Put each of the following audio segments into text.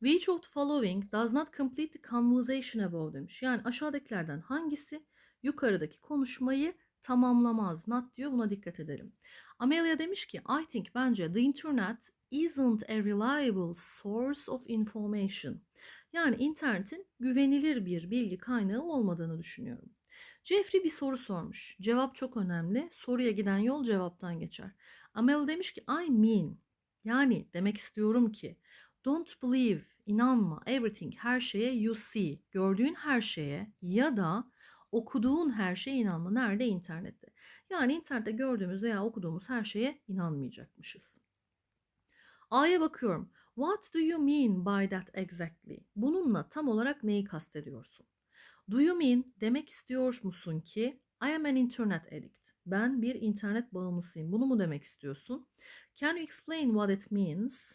Which of the following does not complete the conversation above demiş. Yani aşağıdakilerden hangisi yukarıdaki konuşmayı tamamlamaz? Not diyor buna dikkat edelim. Amelia demiş ki I think bence the internet isn't a reliable source of information. Yani internetin güvenilir bir bilgi kaynağı olmadığını düşünüyorum. Jeffrey bir soru sormuş. Cevap çok önemli. Soruya giden yol cevaptan geçer. Amel demiş ki I mean yani demek istiyorum ki don't believe inanma everything her şeye you see gördüğün her şeye ya da okuduğun her şeye inanma. Nerede? internette. Yani internette gördüğümüz veya okuduğumuz her şeye inanmayacakmışız. A'ya bakıyorum. What do you mean by that exactly? Bununla tam olarak neyi kastediyorsun? Do you mean demek istiyor musun ki I am an internet addict. Ben bir internet bağımlısıyım. Bunu mu demek istiyorsun? Can you explain what it means?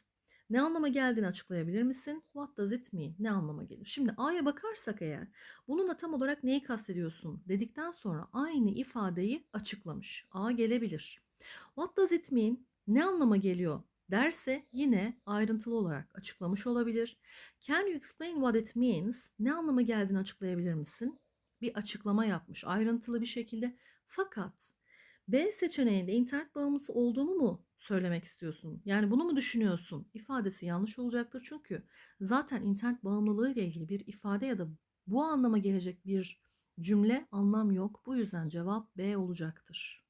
Ne anlama geldiğini açıklayabilir misin? What does it mean? Ne anlama gelir? Şimdi A'ya bakarsak eğer bununla tam olarak neyi kastediyorsun dedikten sonra aynı ifadeyi açıklamış. A gelebilir. What does it mean? Ne anlama geliyor derse yine ayrıntılı olarak açıklamış olabilir. Can you explain what it means? Ne anlama geldiğini açıklayabilir misin? Bir açıklama yapmış ayrıntılı bir şekilde. Fakat B seçeneğinde internet bağımlısı olduğunu mu söylemek istiyorsun? Yani bunu mu düşünüyorsun? İfadesi yanlış olacaktır çünkü zaten internet bağımlılığı ile ilgili bir ifade ya da bu anlama gelecek bir cümle anlam yok. Bu yüzden cevap B olacaktır.